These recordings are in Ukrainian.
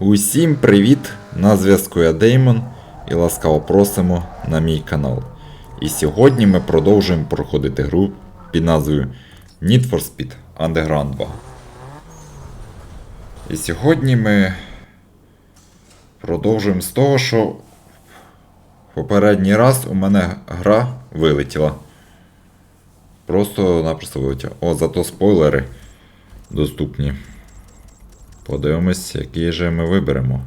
Усім привіт! На зв'язку я Деймон і ласкаво просимо на мій канал. І сьогодні ми продовжуємо проходити гру під назвою Need for Speed Underground 2. І сьогодні ми продовжуємо з того, що попередній раз у мене гра вилетіла. Просто-напросто вилетіла. О, зато спойлери доступні. Подивимось, який же ми виберемо.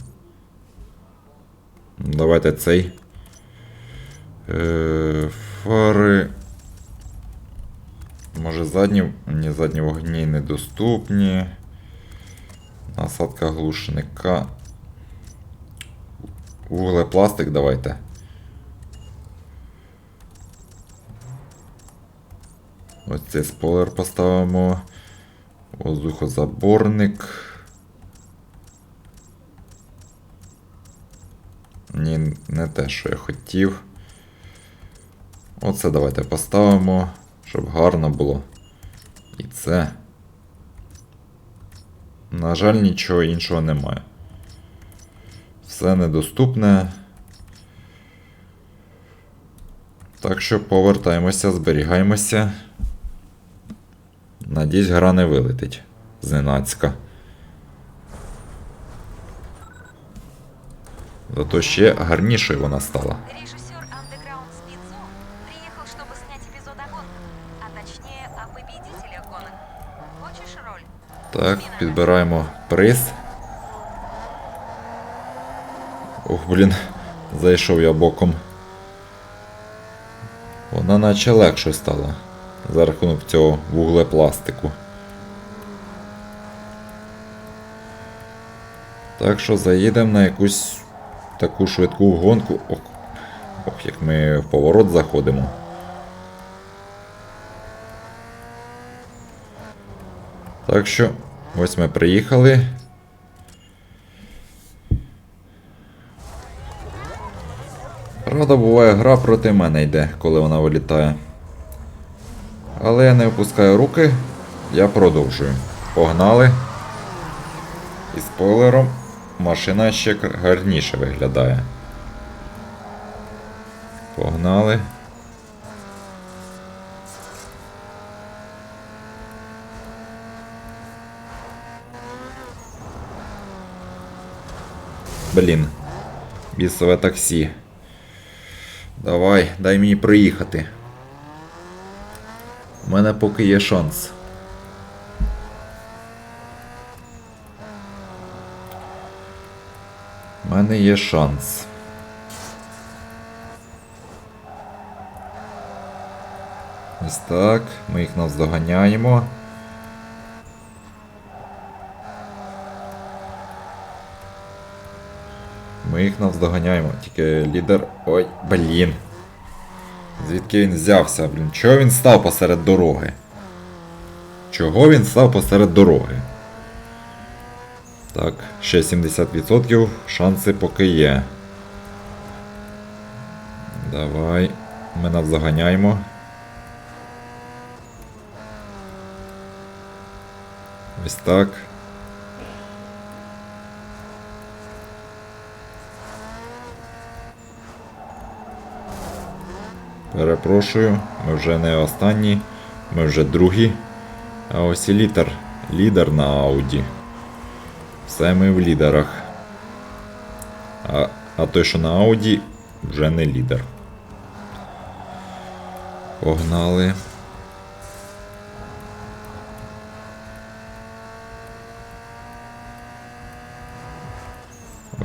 Давайте цей. Е, фари. Може задні. Ні, задні вогні недоступні. Насадка глушника. Вуглепластик давайте. Ось цей спойлер поставимо. Воздухозаборник. Ні, не те, що я хотів. Оце давайте поставимо, щоб гарно було. І це. На жаль, нічого іншого немає. Все недоступне. Так що повертаємося, зберігаємося. Надіюсь, гра не вилетить зненацька. Зато ще гарнішою вона стала. Режиссер Underground Speed приехал, чтобы снять эпизод о гонках, а точнее о победителях гонок. Хочешь роль? Так, підбираємо приз. Ох, блін, зайшов я боком. Вона наче легше стала за рахунок цього вуглепластику. Так що заїдемо на якусь таку швидку гонку. Ох, ох, як ми в поворот заходимо. Так що, ось ми приїхали. Правда, буває, гра проти мене йде, коли вона вилітає. Але я не опускаю руки, я продовжую. Погнали. І спойлером машина ще гарніше виглядає. Погнали. Блін. Бісове таксі. Давай, дай мені приїхати. У мене поки є шанс. У мене є шанс. Ось так. Ми їх наздоганяємо. Ми їх наздоганяємо. Тільки лідер. Ой, блін. Звідки він взявся, блін? Чого він став посеред дороги? Чого він став посеред дороги? Так, ще 70% шанси поки є. Давай. Ми навзаганяємо. Ось так. Перепрошую, ми вже не останні, ми вже другі. А ось і літер. Лідер на Ауді. Все ми в лідерах. А, а той, що на Ауді, вже не лідер. Погнали.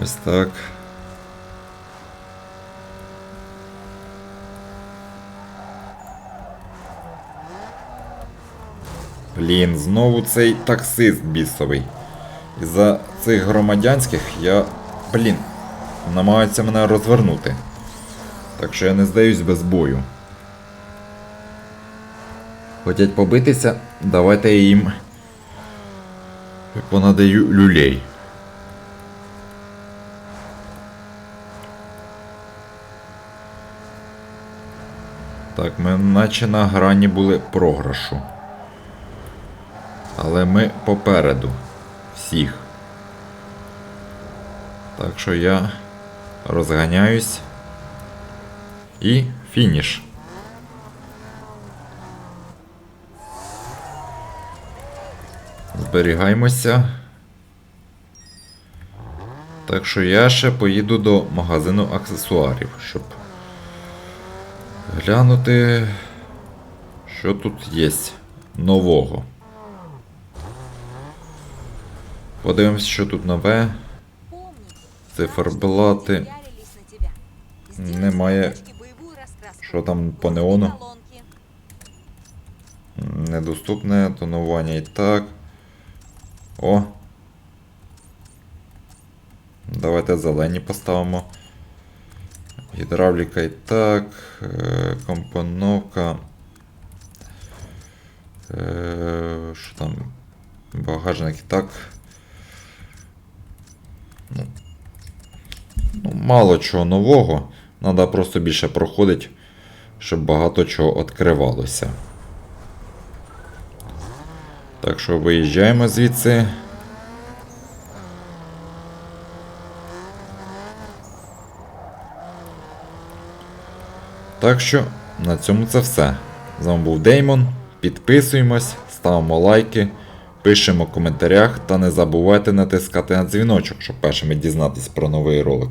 Ось так. Блін, знову цей таксист бісовий. Із-за цих громадянських я. Блін, намагаються мене розвернути. Так що я не здаюсь без бою. Хотять побитися, давайте я їм понадаю люлей. Так, ми наче на грані були програшу. Але ми попереду всіх. Так що я розганяюсь. І фініш. Зберігаємося. Так що я ще поїду до магазину аксесуарів, щоб глянути, що тут є нового. Подивимось, що тут нове. Циферблати. Немає. Що там по неону? Недоступне тонування і так. О. Давайте зелені поставимо. Гідравліка і так. е, Компоновка. Е, Що там? Багажник і так. Ну, ну, мало чого нового. Треба просто більше проходити, щоб багато чого відкривалося. Так що виїжджаємо звідси. Так що на цьому це все. З вами був Деймон. Підписуємось, ставимо лайки, пишемо в коментарях та не забувайте натискати на дзвіночок, щоб першими дізнатись про новий ролик.